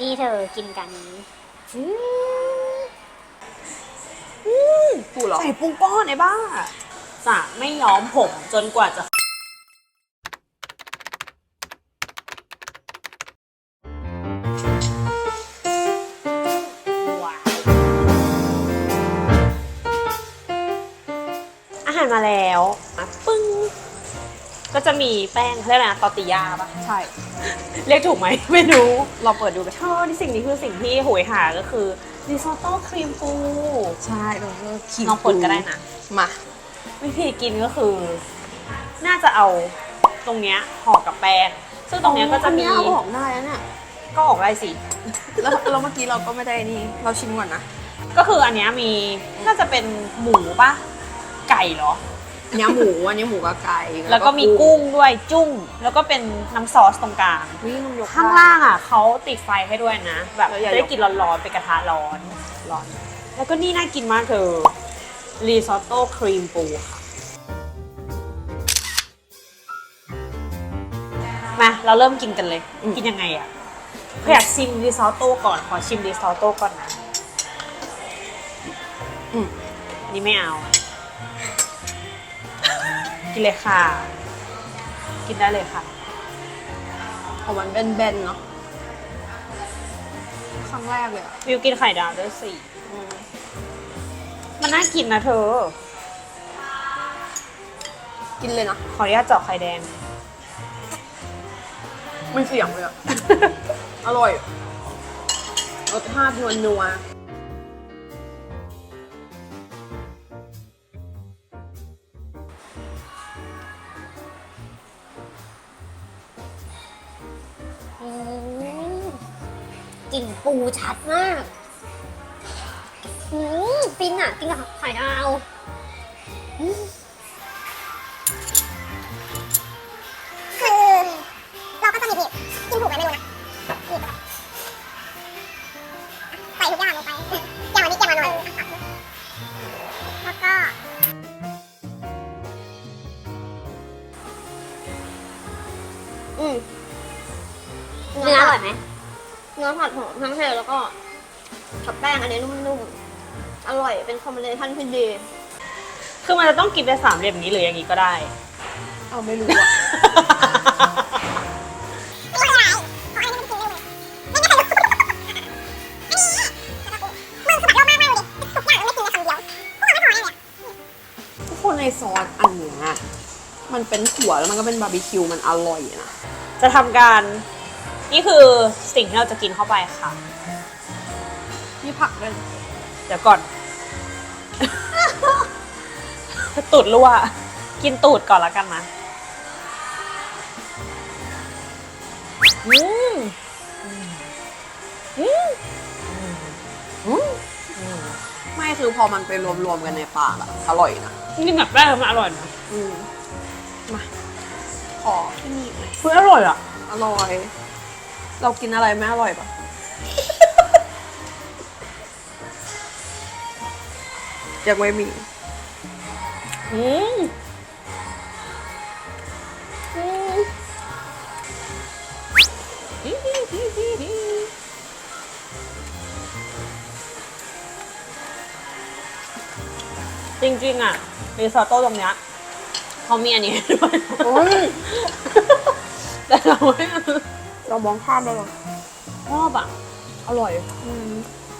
นี่เธอกินกันกูเหรอใส่ปุ้งป้อนไอ้บ้า จะไม่ย้อมผมจนกว่าจะ จะมีแป้งเขาเรียกอะไรนะตอร์ติยาปะใช่ เรียกถูกไหม ไม่รู้เราเปิดดูกันชอบที่สิ่งนี้คือสิ่งที่โหยหาก็คือริซอตโต้ครีมปูใช่เราก็ขีดลองเปิดก็ได้นะ มา วิธีกินก็คือ น่าจะเอาตรงเนี้ยห่อกับแป้งซึ่งตรงเนี้ยก็จะอันมีเนี้ยเอาออกได้แล้วเนี่ยก็ออกได้สิ แล้วแล้วเมื่อกี้เราก็ไม่ได้นี่ เราชิมก่อนนะ ก็คืออันเนี้ยมีน่าจะเป็นหมูปะไก่เหรออัน เนี้ยหมูอันเนี้ยหมูกับไก่แล้วก็มีกุ้งด้วยจุ้ง แล้วก็เป็นน้ำซอสตรงกลางวิ่งยกข้างล่างอะเขาติดไฟให้ด้วยนะ แบบแล้วอย่าจะได้ยกกินร้อนๆเป็นกระทะร้อนร้อน แล้วก็นี่น่ากินมากเธอรีซอตโต้ครีมปูค่ะ มาเราเริ่มกินกันเลย กินยังไงอะอยากชิมรีซอตโต้ก่อน ขอชิมรีซอตโต้ก่อนนะอืมนี่ไม่เอา กินเลยค่ะ กินได้เลยค่ะของมันแบนๆเนาะครั้งแรกเลยอะวิวกินไข่ดาวด้วยสิอืมมันน่ากินนะเธอ กินเลยนะขออนุญาตเจาะไข่แดง ไม่เสี่ยงเลยอะอร่อยรสชาตินัวนัว ชัดมากอืมฟินอะกินกับไข่ดาว กับแป้งอันนี้นุ่มๆ อร่อยเป็นคอมบิเนชั่นที่ดี คือมันจะต้องกินเป็นสามเหลี่ยมนี้หรืออย่างนี้ก็ได้ๆเอาไม่รู้อะไม่เป็นไรขอให้มันกินได้เลยไม่มีใครรู้อันนี้มึงคือแบบเยอะมากมากเลยทุกอย่างไม่กินในคำเดียวพวกมันไม่พอแน่เลยทุกคนในซอสอันเนี้ยมันเป็นถั่วแล้วมันก็เป็นบาร์บีคิวมันอร่อยนะ จะทำการ นี่คือสิ่งที่เราจะกินเข้าไปค่ะมี ผักด้วยเดี๋ยวก่อน ตูดรั่ว กินตูดก่อนแล้วกันนะอืมอืมอืมอืมไม่คือพอมันไปรวมๆกันในปากอะอร่อยนะกินกับแป้งมันอร่อยนะอืมมาขอที่นี่หน่อยคืออร่อยอะ อร่อย เรากินอะไรไม่อร่อยปะ ยังไม่มีอืมอืมจริงๆอะรีซอตโต้ตรงเนี้ยเขามีอันนี้ด้วยโอ้ยแต่เราไม่เรามองข้ามไปหรอชอบอะ อร่อยอืม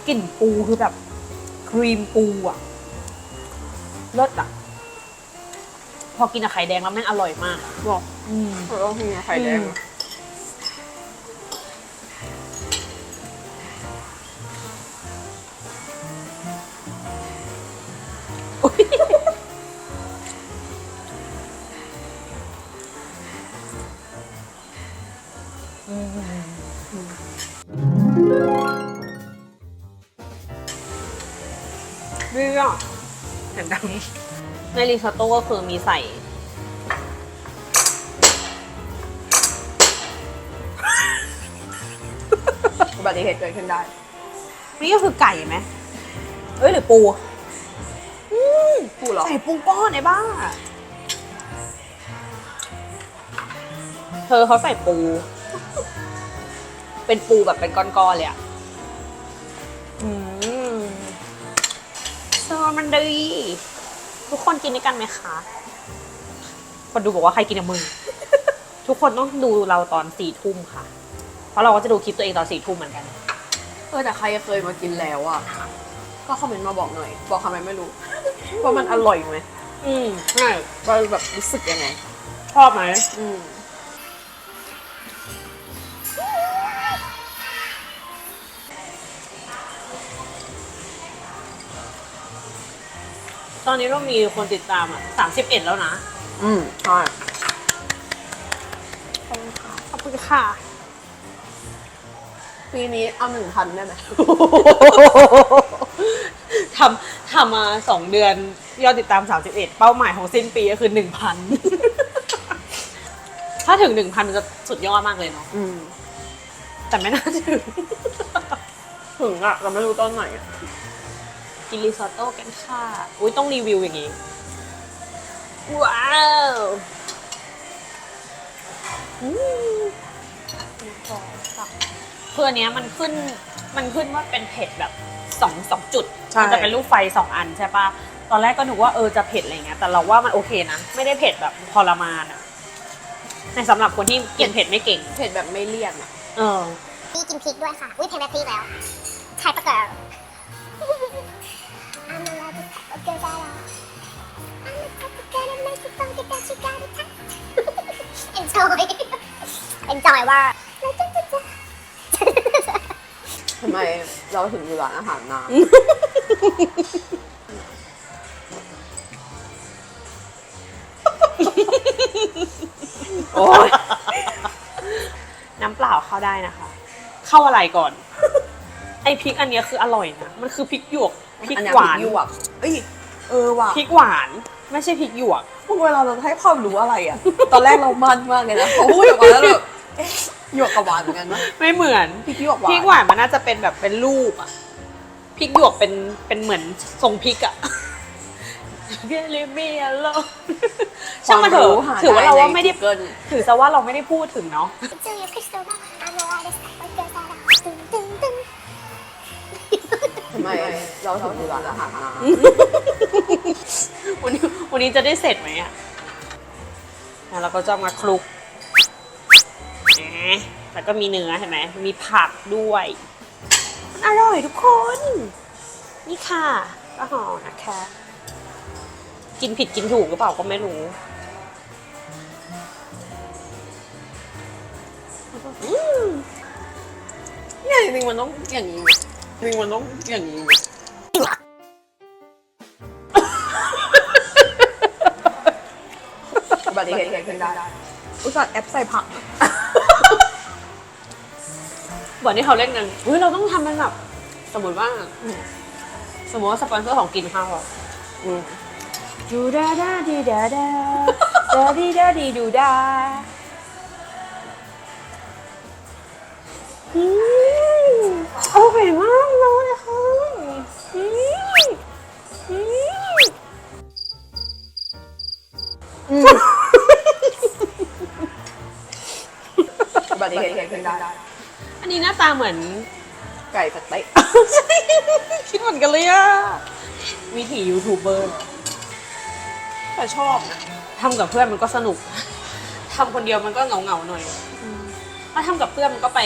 กลิ่นปูคือแบบ ครีมปูอะ เลิศอะ พอกินกับไข่แดงแล้วแม่งอร่อยมากบอกอืม เราต้องกินกับไข่แดงอะ รีซอตโต้ก็คือมีใส่ อุบัติเหตุเกิดขึ้นได้ นี่ก็คือไก่ไหมเอ้ยหรือปูพูดเหรอ ใส่ปูก้อนไอ้บ้า เธอเขาใส่ปู เป็นปูแบบเป็นก้อนๆเลยอะอืมซอสมันดี ทุกคนกินด้วยกันไหมคะคนดูบอกว่าใครกินกับมึง ทุกคนต้องดูเราตอนสี่ทุ่มค่ะ เพราะเราก็จะดูคลิปตัวเองตอนสี่ทุ่มเหมือนกัน เออแต่ใครเคยมากินแล้วอะ ก็คอมเมนต์มาบอกหน่อย บอกทำไมไม่รู้ ว่ามันอร่อยไหมอืมใช่ว่าแบบรู้สึกยังไง ชอบไหมอืม ตอนนี้เรามีคนติดตามอะสามสิบเอ็ดแล้วนะ อืมใช่ขอบคุณค่ะ ปีนี้เอาหนึ่งพันได้ไหม ทำทำมาสองเดือนยอดติดตาม 31 เป้าหมายของสิ้นปีก็คือ 1,000 ถ้าถึง 1,000มันจะสุดยอดมากเลยเนาะอืม แต่ไม่น่าถึง ถึงอะเราไม่รู้ตอนไหนอะ กินริซอตโต้กันค่ะ อุ้ยต้องรีวิวอย่างนี้ ว้าวอืมเพื่อนนี้ยมันขึ้นมันขึ้นว่าเป็นเผ็ดแบบสองสองจุดมันจะเป็นรูปไฟสองอันใช่ปะตอนแรกก็นึกว่าเออจะเผ็ดอะไรเงี้ย แต่เราว่ามันโอเคนะ ไม่ได้เผ็ดแบบทรมานอะในสำหรับคนที่กินเผ็ดไม่เก่ง เผ็ดแบบไม่เลี่ยนอะ เออ พี่กินพริกด้วยค่ะ อุ้ยเพลงแบบพริกแล้ว ใช่ปะเกิร์ล Enjoy Enjoy ว่าทำไมเราถึงอยู่ร้านอาหารนานโอ้ยน้ำเปล่าเข้าได้นะคะ เข้าอะไรก่อน ไอพริกอันเนี้ยคืออร่อยนะ มันคือพริกหยวกพริกอันเนี้ยหวานพริกหยวกเอ้ยเออว่ะพริกหวาน ไม่ใช่พริกหยวกพวกเวลาเราให้ความรู้อะไรอะ ตอนแรกเรามันมากเลยนะพอพูดออกมาแล้วแบบเอ๊ะหยวกกับหวานเหมือนกันปะไม่เหมือนพริกหยวกหวานพริกหวานมันน่าจะเป็นแบบเป็นรูปอะพริกหยวกเป็นเป็นเหมือนทรงพริกอะเบียเลเบียโลช่างมันเถอะหถือว่าเราว่าไม่ได้เกิน ถือซะว่าเราไม่ได้พูดถึงเนาะ Do your crystal ball I'm a lot of pepper girl that dun dun dun ทำไมเราถึงอยู่ร้านอาหารนาน วันนี้จะได้เสร็จไหมอะแล้วก็จะมาคลุกแล้วก็มีเนื้อเห็นไหม มีผักด้วย มันอร่อยทุกคน นี่ค่ะก็ห่อนะคะ กินผิดกินถูกหรือเปล่าก็ไม่รู้อืมเนี่ยจริงมันต้องอย่างนี้จริงมันต้องอย่างนี้ ติเหตุเกิดขึ้นได้ อุตส่าห์แอปใส่ผักอะเหมือนที่เขาเล่นกันเฮ้ยเราต้องทำเป็นแบบ สมมติว่า สมมติว่าสปอนเซอร์ของกินข้าวอะอืมดูดาดาดีดาดาดาดีดาดีดูดาอืมอร่อยมากเลยค่ะอืมอืม บัติเหตุเกิดขึ้นได้อันนี้หน้าตาเหมือนไก่สเต๊ะคิดเหมือนกันเลยอะวิถียูทูบเบอร์แต่ชอบนะทำกับเพื่อนมันก็สนุกทำคนเดียวมันก็เหงาเหงาๆหน่อยถ้าทำกับเพื่อนมันก็ไป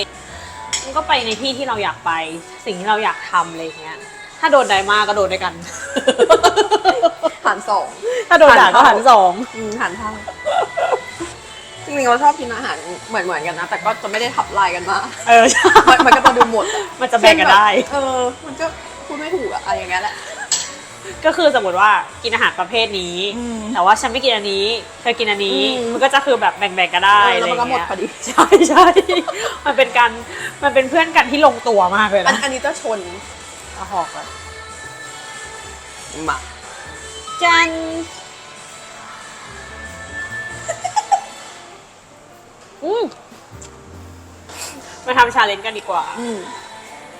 มันก็ไปในที่ที่เราอยากไป สิ่งที่เราอยากทำอะไรอย่างเงี้ย ถ้าโดนใดมาก็โดนด้วยกัน หันสอง ถ้าโดนด่าก็หันสองอืมหันเท่า จริงๆเราชอบกินอาหารเหมือนเหมือนๆกันนะ แต่ก็จะไม่ได้ทับลายกันมากเออใช่มันมันก็จะดูหมดอะมันจะแบ่งกันได้ เออ มันก็พูดไม่ถูกอะอะไรอย่างเงี้ยแหละ ก็คือสมมติว่ากินอาหารประเภทนี้ อืมแต่ว่าฉันไม่กินอันนี้เธอกินอันนี้ อืมมันก็จะคือแบบแบ่งๆกันได้เอออะแล้ไรวอมันก็ย่างหมดเงี้ยพอดี ใช่ใช่ มันเป็นการมันเป็นเพื่อนกันที่ลงตัวมากเลยอันนะอันนี้จะชนเอาหอกอะหมาจัน อืมมาทำชาเลนจ์กันดีกว่า อืม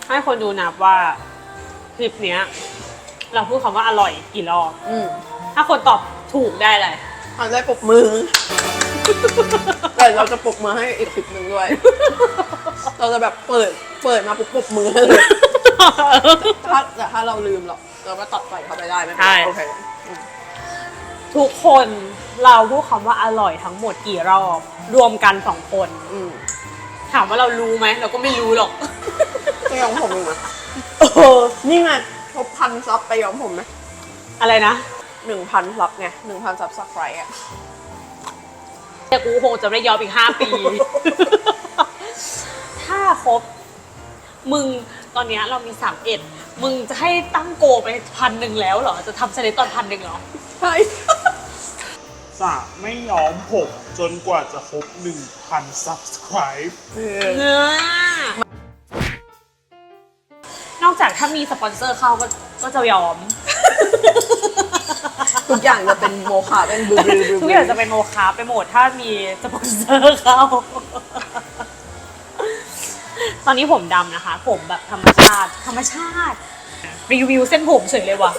ให้คนดูนับว่าคลิปเนี้ย เราพูดคำว่าอร่อยกี่รอบ อืมถ้าคนตอบถูกได้เลยทำได้ปรบมือ แต่เราจะปรบมือให้อีกคลิปหนึ่งด้วย เราจะแบบเปิด เปิดมาปุ๊บปรบมือให้เลย ถ้าแต่ถ้าเราลืมหรอกเราก็ตัดใส่เข้าไปได้ไหมใช่ โอเค ทุกคนเราพูดคำว่าอร่อยทั้งหมดกี่รอบรวมกันสองคนอืมถามว่าเรารู้ไหมเราก็ไม่รู้หรอก ไปย้อมผมอีกไหมเออนี่ไงครบพันซับไปย้อมผมไหมอะไรนะหนึ่งพันซับไงหนึ่งพันซับสักไครอะ แต่กูคงจะไม่ยอมอีกห้าปี ถ้าครบ มึงตอนเนี้ยเรามีสามเอ็ดมึงจะให้ตั้งโกไปพันหนึ่งแล้วเหรอ จะทำเซเลตตอนพันหนึ่งเหรอ ใช่ จะไม่ย้อมผมจนกว่าจะครบ1,000 subscribe เนื้อนอกจากถ้ามีสปอนเซอร์เข้าก็ก็จะยอม ทุกอย่างจะเป็นโมฆะเป็นบลูบลูบลูทุกอย่างจะเป็นโมคาไปหมดถ้ามีสปอนเซอร์เข้า ตอนนี้ผมดำนะคะ ผมแบบธรรมชาติ ธรรมชาติ รีวิวเส้นผมเฉยเลยว่ะ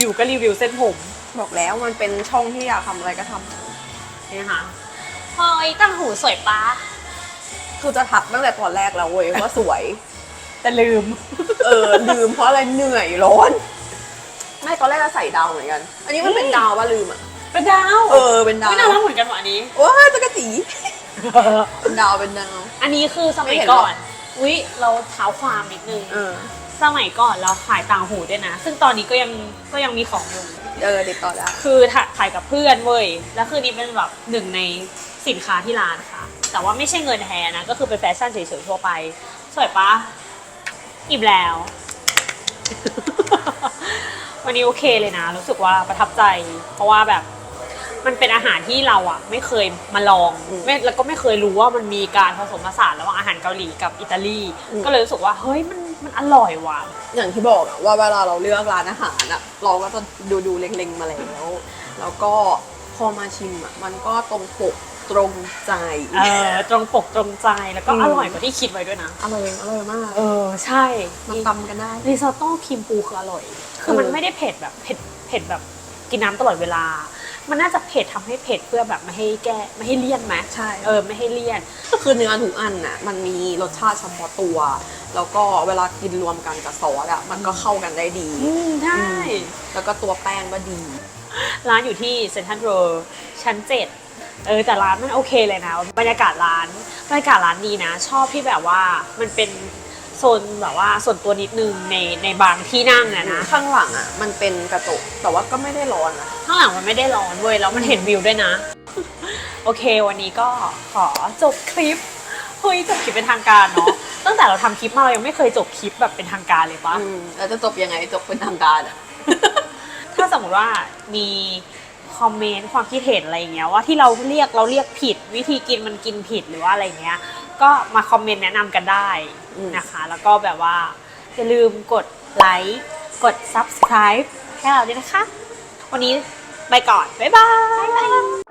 อยู่ๆก็รีวิวเส้นผม บอกแล้วมันเป็นช่องที่อยากทำอะไรก็ทำนี่ค่ะเฮ้ยตั้งหูสวยปะคือจะทักตั้งแต่ตอนแรกแล้วเว้ยว่าสวย แต่ลืม เออลืมเพราะอะไรเหนื่อยร้อนไม่ตอนแรกจะใส่ดาวเหมือนกัน อันนี้มันเป็นดาวว่าลืมอะเป็นดาวเออเป็นดาวไม่น่ารักเหมือนกันว่ะอันนี้โอ้ยจักรจีเป็นดาวเป็นดาว อันนี้คือสมัไม่ยเห็นหรก่อกอน อุ๊ย เราเท้าความนิดนึงเออสมัยก่อนเราขายต่างหูด้วยนะ ซึ่งตอนนี้ก็ยังก็ยังมีของอยู่ เออติดต่อได้คือถ่ายขายกับเพื่อนเว้ย แล้วคือนี่เป็นแบบหนึ่งในสินค้าที่ร้านค่ะ แต่ว่าไม่ใช่เงินแท้นะ ก็คือเป็นแฟชั่นเฉยๆทั่วไป สวยปะอิ่มแล้ว วันนี้โอเคเลยนะ รู้สึกว่าประทับใจ เพราะว่าแบบมันเป็นอาหารที่เราอะ ไม่เคยมาลองอืมไม่แล้วก็ไม่เคยรู้ว่ามันมีการผสมผสานระหว่างอาหารเกาหลีกับอิตาลีอืมก็เลยรู้สึกว่าเฮ้ยมัน มันอร่อยว่ะ อย่างที่บอกอะว่าเวลาเราเลือกร้านอาหารอะเราก็จะดูดูๆเล็งๆมาแล้ว แล้วก็พอมาชิมอะมันก็ตรงปกตรงใจ เออตรงปกตรงใจแล้วก็อืม อร่อยกว่าที่คิดไว้ด้วยนะ อร่อยอร่อยมากเออใช่มันตำกันได้ ริซอตโต้ครีมปูคืออร่อย คือมันเออ ไม่ได้เผ็ดแบบเผ็ดเผ็ดแบบกินน้ำตลอดเวลา มันน่าจะเผ็ดทำให้เผ็ดเพื่อแบบไม่ให้แก้ไม่ให้เลี่ยนไหมใช่ เออไม่ให้เลี่ยน คือเนื้อทุกอันน่ะมันมีรสชาติเฉพาะตัว แล้วก็เวลากินรวมกันกับซอสอะมันก็เข้ากันได้ดี อืมใช่ แล้วก็ตัวแป้งก็ดี ร้านอยู่ที่เซ็นทรัลโรชั้นเจ็ดเออแต่ร้านมันโอเคเลยนะ บรรยากาศร้าน บรรยากาศร้านดีนะ ชอบที่แบบว่ามันเป็น โซนแบบว่าส่วนตัวนิดนึงในในบางที่นั่งอะนะ ข้างหลังอะมันเป็นกระจกแต่ว่าก็ไม่ได้ร้อนนะข้างหลังมันไม่ได้ร้อนเว้ยแล้วมันเห็นวิวด้วยนะ โอเค วันนี้ก็ขอจบคลิปเฮ้ยจบคลิปเป็นทางการเนาะตั้งแต่เราทำคลิปมาเรายังไม่เคยจบคลิปแบบเป็นทางการเลยปะอืมแล้วจะจบยังไงจบเป็นทางการอะถ้าสมมติว่ามีคอมเมนต์ความคิดเห็นอะไรอย่างเงี้ยว่าที่เราเรียกเราเรียกผิด วิธีกินมันกินผิดหรือว่าอะไรเงี้ย ก็มาคอมเมนต์แนะนำกันได้อืม นะคะ แล้วก็แบบว่า อย่าลืมกดไลค์กด subscribe ให้เราด้วยนะคะ วันนี้ไปก่อน บ๊ายบาย